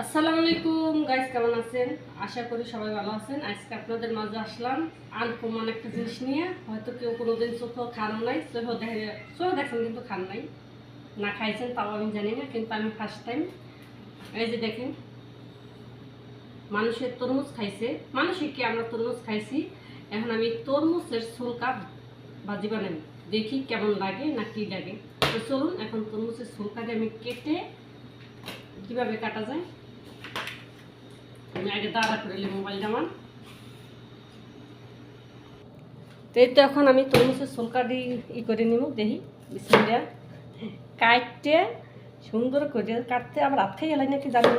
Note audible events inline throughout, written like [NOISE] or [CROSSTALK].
আসসালামু আলাইকুম গাইস কেমন আছেন? আশা করি সবাই ভালো আছেন। আজকে আপনাদের মাঝে আসলাম আনকমন একটা জিনিস নিয়ে। হয়তো কেউ কোনোদিন চোখেও খান নাই, চোখেও দেখে চোখে দেখছেন কিন্তু খান নাই। না খাইছেন তাও আমি জানি না, কিন্তু আমি ফার্স্ট টাইম এই যে দেখেন, মানুষের তরমুজ খাইছে। মানুষের কি আমরা তরমুজ খাইছি? এখন আমি তরমুজের সুলকা ভাজি বানাই। দেখি কেমন লাগে না কি লাগে। তো চলুন, এখন তরমুজের সুলকাটা আমি কেটে কীভাবে কাটা যায়? আমি আগে দাঁড়া করে নিই মোবাইলটা আমার তো এই তো এখন আমি তরমুজের সুলকাটি ই করে নিব, দেখি বিসমিল্লা কাটতে, সুন্দর করে কাটতে আবার হাত খেয়ে গেলাই নাকি জানি।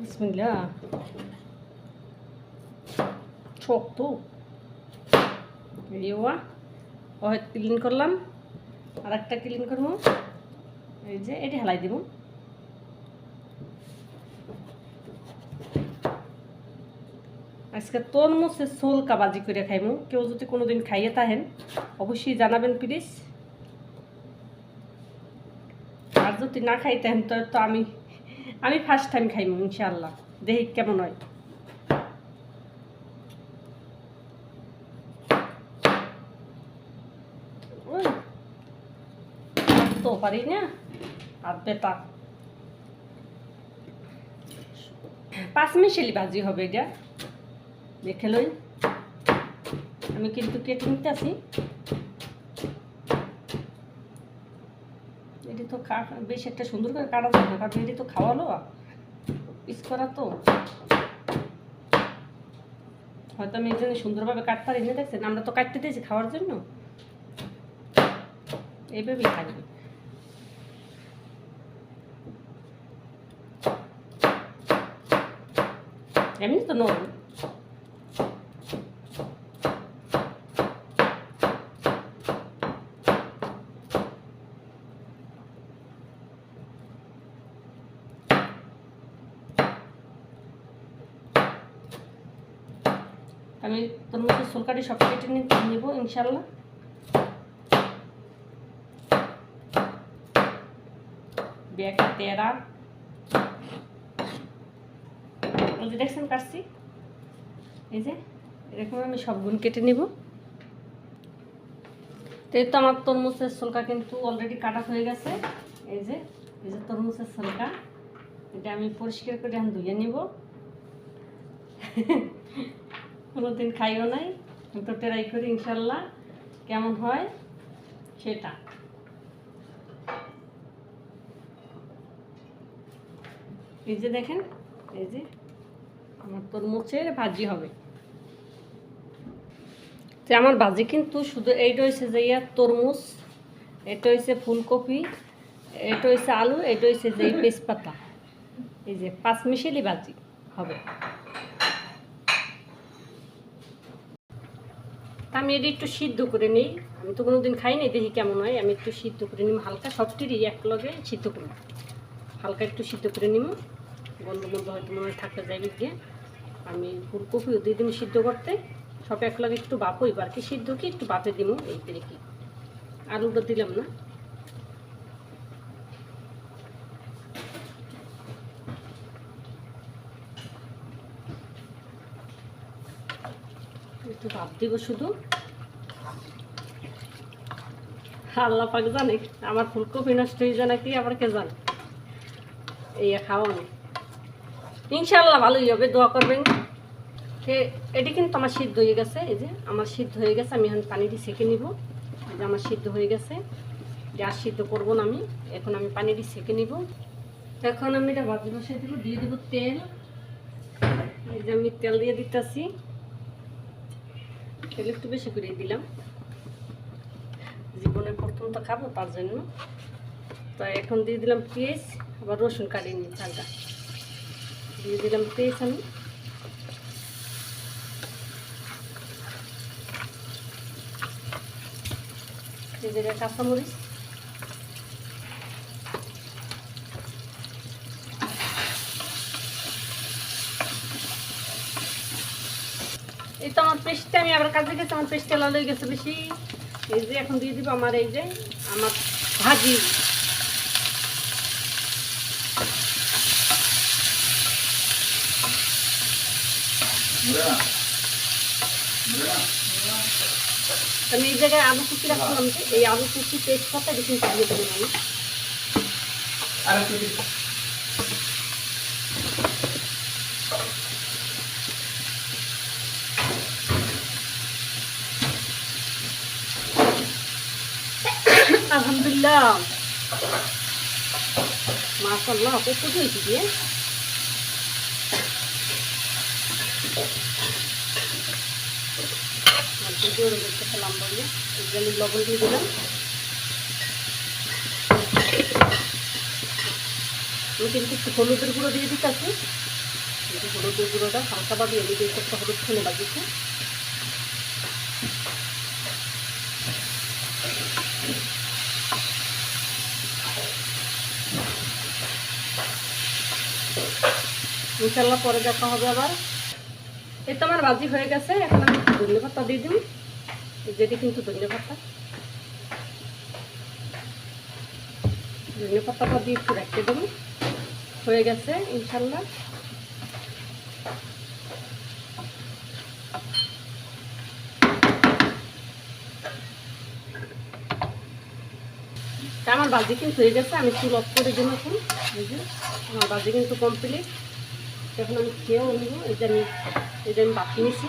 বিসমিল্লা শক্ত। ইয়া ক্লিন করলাম। আর একটা ক্লিন করব। এই যে, এটি হেলাই দিব। আজকে তরমুজের সোলকা কাবাজি করে খাইমু। কেউ যদি কোনোদিন খাইয়ে থাকেন, অবশ্যই জানাবেন প্লিজ। আর যদি না খাইতেন, তো তো আমি আমি ফার্স্ট টাইম খাইমু ইনশাল্লাহ দেখি কেমন হয়। তো পারি না। আর বেটা। পাঁচ মিশালি ভাজি হবে এটা। দেখে লই। আমি কিন্তু কেটে নিতে আসি এটি তো বেশ একটা সুন্দর করে কাটা যায় না, কারণ এটি তো খাওয়ালো পিস করা তো। হয়তো আমি এই জন্য সুন্দরভাবে কাটতে পারি না দেখছেন? আমরা তো কাটতে দিয়েছি খাওয়ার জন্য। এইভাবেই থাকবে এমনি তো নরম। আমি তোর মধ্যে সোলকাটি সব কেটে নিব, ইনশাল্লাহ। ব্যাগ তেরা। দেখছেন, কাটছি। এই যে, এরকম আমি সবগুলো কেটে নিব। তো এই তো আমার তরমুজের সলকা কিন্তু অলরেডি কাটা হয়ে গেছে। এই যে এই যে তরমুজের সলকা এটা আমি পরিষ্কার করে এখন ধুয়ে নিব। [LAUGHS] কোনোদিন খাইও নাই তো ট্রাই করি ইনশাল্লাহ। কেমন হয়? সেটা। এই যে দেখেন, এই যে আমার তরমুজের ভাজি হবে। তো আমার ভাজি কিন্তু শুধু এইটা হয়েছে যে ইয়া তরমুজ, এটা হয়েছে ফুলকপি, এটা হয়েছে আলু, এটা হয়েছে যে তেজপাতা। এই যে পাঁচ মিশেলি ভাজি হবে। তা আমি এটি একটু সিদ্ধ করে নিই। আমি তো কোনো দিন খাইনি দেখি কেমন হয়। আমি একটু সিদ্ধ করে নিম হালকা, সবটিরই এক লগে সিদ্ধ করব। হালকা একটু সিদ্ধ করে নিব গন্ধ মন্ধ হয়তো মনে হয় থাকতে যাই গিয়ে। আমি ফুলকপিও দিয়ে দিন সিদ্ধ করতে। সব এক লগে একটু বাপই আর কি সিদ্ধ কি, একটু বাপে দিব এই কি। আলুটা দিলাম না। একটু ভাব দিব শুধু। আল্লাহ পাক জানে, আমার ফুলকপি নষ্ট হয়ে যায় নাকি, আবার কে জানে? এই খাওয়ানো ইনশাল্লাহ ভালোই হবে, দোয়া করবেন। সে এটি কিন্তু আমার সিদ্ধ হয়ে গেছে, এই যে আমার সিদ্ধ হয়ে গেছে, আমি এখন পানিটি সেঁকে নিব। যে আমার সিদ্ধ হয়ে গেছে। যে আর সিদ্ধ করব না আমি, এখন আমি পানিটি সেঁকে নিব। এখন আমি এটা ভাজি বসিয়ে দেবো, দিয়ে দেবো তেল। এই যে আমি তেল দিয়ে দিতেছি। তেল একটু বেশি করে দিলাম। জীবনের প্রথম তো খাব, তার জন্য। তো এখন দিয়ে দিলাম পেঁয়াজ, আবার রসুন কাটিয়ে নিই চালটা দিয়ে দিলাম পেঁয়াজ আমি। দিয়ে কাঁচামরিচ। এই তো আমার পেস্টটা আমি আবার কাজে গেছে, আমার পেস্টটা লাল হয়ে গেছে বেশি। এই যে এখন দিয়ে দিব আমার এই যে, আমার ভাজি। আমি এই জায়গায় আলু কুচি রাখছিলাম যে, এই আলু কুচি পেস্ট করতে বেশি চালিয়ে দেবেন আমি। দিন। আলহামদুলিল্লাহ কত হয়েছে দিয়ে আমি দিয়ে দিলাম। কিন্তু একটু হলুদের গুঁড়ো দিয়ে কিন্তু হলুদের গুঁড়োটা হালকা আমি দিয়ে একটা হলুদ খুলে বাজিয়েছি। ইনশাল্লাহ পরে দেখা হবে আবার। এই তো আমার বাজি হয়ে গেছে, এখন আমি ধন্য পাতা দিয়ে দিই। যেটি কিন্তু ধন্য পাতা। ধন্য পাতাটা দিয়ে একটু রেখে দেবো। হয়ে গেছে ইনশাল্লাহ আমার বাজি কিন্তু হয়ে গেছে, আমি চুল অফ করে দিন এখন। আমার বাজি কিন্তু কমপ্লিট এখন আমি খেয়েও নিব, এই যে আমি, এই যে আমি বাতি নিছি।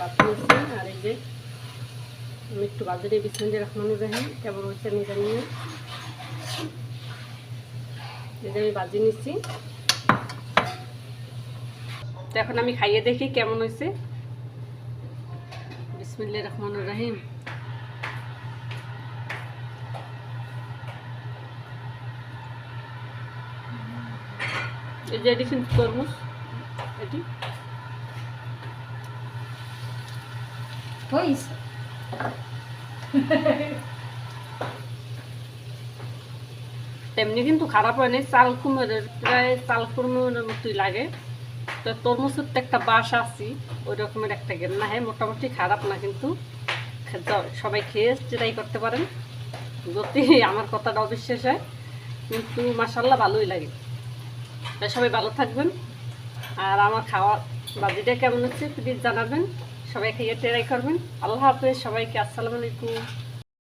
বাতি নিছি, আর এই যে আমি একটু বাজারে বিসমিল্লা রহমান রাহিম কেমন হচ্ছে আমি জানি না। এই যে আমি বাজি নিছি। তো এখন আমি খাইয়ে দেখি কেমন হয়েছে। বিসমিল্লা রহমান রাহিম। এই যে এটি কিন্তু তরমুজ। এটি। হয়েছে তেমনি কিন্তু খারাপ হয় নাই চাল কুমড়ের প্রায় চাল কুমড়ের মতোই লাগে। তো তরমুজের তো একটা বাস আছি ওই রকমের একটা গেম। না হ্যাঁ মোটামুটি খারাপ না কিন্তু সবাই খেয়ে ট্রাই করতে পারেন। যদি আমার কথাটা অবিশ্বাস হয় কিন্তু মাসাল্লাহ ভালোই লাগে। সবাই ভালো থাকবেন। আর আমার খাওয়া বাজিটা কেমন হচ্ছে প্লিজ জানাবেন। সবাইকে ইয়ে ট্রাই করবেন। আল্লাহ হাফেজ, সবাইকে আসসালামু আলাইকুম।